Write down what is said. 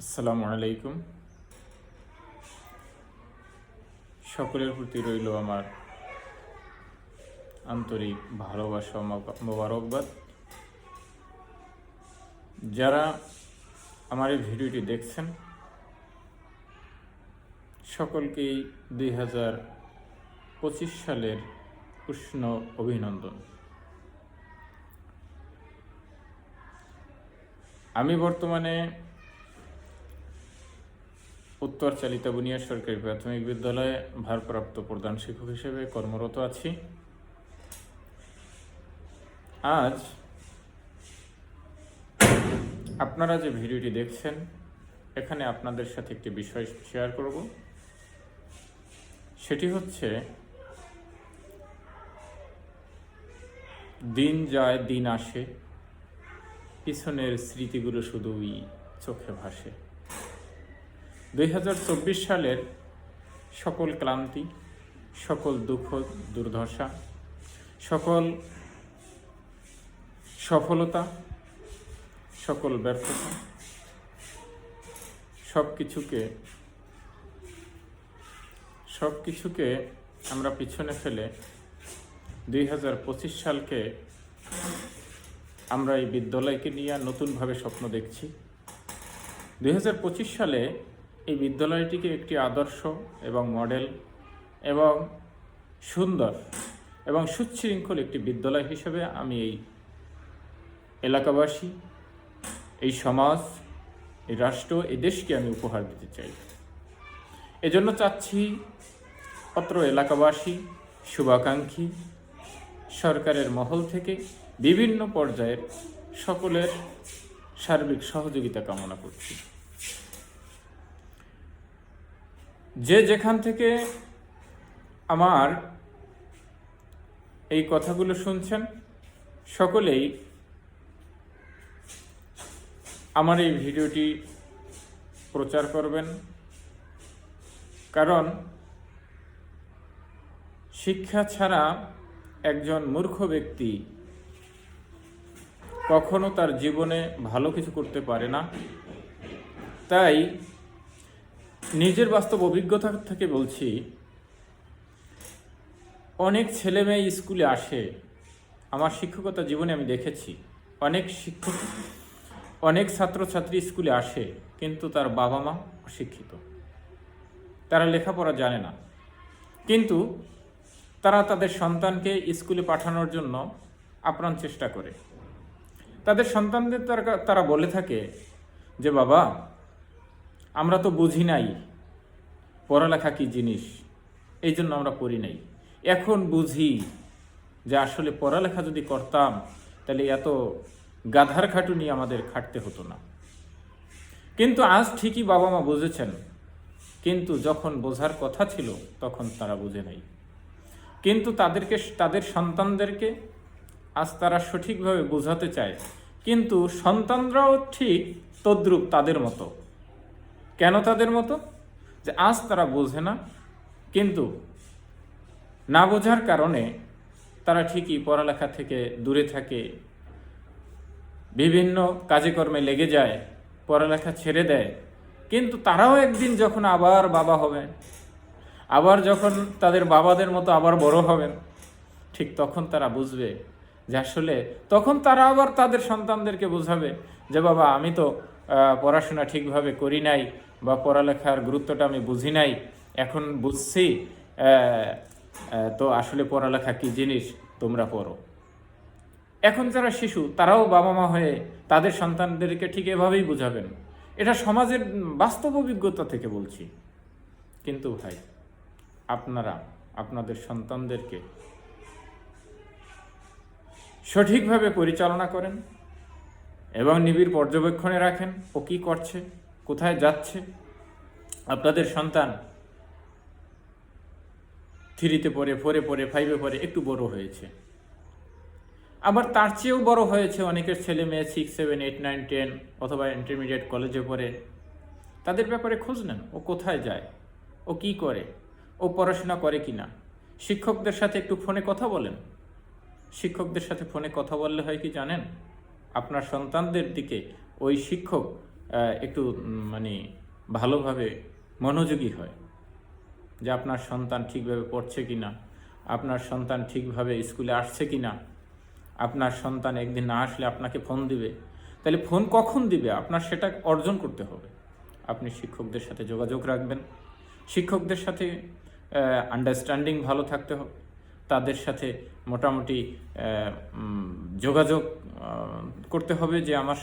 আসসালামু আলাইকুম। সকলের প্রতি রইল আমার আন্তরিক ভালোবাসা মোবারকবাদ। যারা আমার এই ভিডিওটি দেখছেন, সকলকেই দুই হাজার পঁচিশ সালের উষ্ণ অভিনন্দন। আমি বর্তমানে উত্তর চালিতা বুনিয়া সরকারি প্রাথমিক বিদ্যালয়ে ভারপ্রাপ্ত প্রধান শিক্ষক হিসেবে কর্মরত আছি। আজ আপনারা যে ভিডিওটি দেখছেন, এখানে আপনাদের সাথে একটি বিষয় শেয়ার করব। সেটি হচ্ছে, দিন যায়, দিন আসে, পিছনের স্মৃতিগুলো শুধুই চোখে ভাসে। দুই হাজার চব্বিশ সালের সকল ক্লান্তি, সকল দুঃখ দুর্দশা সকল সফলতা, সকল ব্যর্থতা সব কিছুকে সব কিছুকে আমরা পিছনে ফেলে দুই হাজার পঁচিশ সালকে আমরা এই বিদ্যালয়কে নিয়ে নতুনভাবে স্বপ্ন দেখছি। দুই হাজার পঁচিশ সালে এই বিদ্যালয়টিকে একটি আদর্শ এবং মডেল এবং সুন্দর এবং সুশৃঙ্খল একটি বিদ্যালয় হিসেবে আমি এই এলাকাবাসী, এই সমাজ, এই রাষ্ট্র, এই দেশকে আমি উপহার দিতে চাই। এজন্য চাচ্ছি অত্র এলাকাবাসী, শুভাকাঙ্ক্ষী, সরকারের মহল থেকে বিভিন্ন পর্যায়ের সকলের সার্বিক সহযোগিতা কামনা করছি। যে যেখান থেকে আমার এই কথাগুলো শুনছেন, সকলেই আমার এই ভিডিওটি প্রচার করবেন। কারণ শিক্ষা ছাড়া একজন মূর্খ ব্যক্তি কখনো তার জীবনে ভালো কিছু করতে পারে না। তাই নিজের বাস্তব অভিজ্ঞতা থেকে বলছি, অনেক ছেলে মেয়ে স্কুলে আসে, আমার শিক্ষকতা জীবনে আমি দেখেছি। অনেক শিক্ষক, অনেক ছাত্রছাত্রী স্কুলে আসে, কিন্তু তার বাবা মা অশিক্ষিত। তারা লেখাপড়া জানে না। কিন্তু তারা তাদের সন্তানকে স্কুলে পাঠানোর জন্য আপ্রাণ চেষ্টা করে। তাদের সন্তানদের তারা তারা বলে থাকে যে, বাবা আমরা তো বুঝি নাই পড়ালেখা কি জিনিস, এই জন্য আমরা পড়ি নাই। এখন বুঝি যে আসলে পড়ালেখা যদি করতাম, তাহলে এত গাধার খাটুনি আমাদের খাটতে হতো না। কিন্তু আজ ঠিকই বাবা মা বুঝেছেন, কিন্তু যখন বোঝার কথা ছিল, তখন তারা বুঝে নাই। কিন্তু তাদেরকে, তাদের সন্তানদেরকে আজ তারা সঠিকভাবে বোঝাতে চায়, কিন্তু সন্তানরাও ঠিক তদ্রূপ তাদের মতো। কেন তাদের মতো? যে আজ তারা বোঝে না, কিন্তু না বোঝার কারণে তারা ঠিকই পড়ালেখা থেকে দূরে থাকে, বিভিন্ন কাজে কর্মে লেগে যায়, পড়ালেখা ছেড়ে দেয়। কিন্তু তারাও একদিন যখন আবার বাবা হবেন, আবার যখন তাদের বাবাদের মতো আবার বড় হবেন, ঠিক তখন তারা বুঝবে যে আসলে তখন তারা আবার তাদের সন্তানদেরকে বোঝাবে যে বাবা, আমি তো পড়াশোনা ঠিকভাবে করি নাই বা পড়ালেখার গুরুত্বটা আমি বুঝি নাই, এখন বুঝছি তো আসলে পড়ালেখা কি জিনিস তোমরা পড়ো। এখন যারা শিশু, তারাও বাবা মা হয়ে তাদের সন্তানদেরকে ঠিক এভাবেই বুঝাবেন। এটা সমাজের বাস্তব অভিজ্ঞতা থেকে বলছি। কিন্তু ভাই, আপনারা, আপনাদের সন্তানদেরকে সঠিকভাবে পরিচালনা করেন এবং নিবিড় পর্যবেক্ষণে রাখেন ও কী করছে, কোথায় যাচ্ছে। আপনাদের সন্তান থ্রিতে পড়ে, ফোরে পড়ে, ফাইভে পড়ে, একটু বড় হয়েছে। আবার তার চেয়েও বড় হয়েছে অনেকের ছেলে মেয়ে six seven eight nine ten অথবা ইন্টারমিডিয়েট কলেজে পড়ে। তাদের ব্যাপারে খোঁজ নেন, ও কোথায় যায়, ও কি করে, ও পড়াশোনা করে কি না শিক্ষকদের সাথে একটু ফোনে কথা বলেন। শিক্ষকদের সাথে ফোনে কথা বললে হয় কি জানেন? আপনার সন্তানদের দিকে ওই শিক্ষক একটু মানে ভালোভাবে মনোযোগী হয় যে আপনার সন্তান ঠিকভাবে পড়ছে কি না আপনার সন্তান ঠিকভাবে স্কুলে আসছে কি না আপনার সন্তান একদিন না আসলে আপনাকে ফোন দিবে। তাহলে ফোন কখন দিবে? আপনার সেটা অর্জন করতে হবে। আপনি শিক্ষকদের সাথে যোগাযোগ রাখবেন। শিক্ষকদের সাথে আন্ডারস্ট্যান্ডিং ভালো থাকতে হবে। তাদের সাথে মোটামুটি যোগাযোগ করতে হবে যে আমার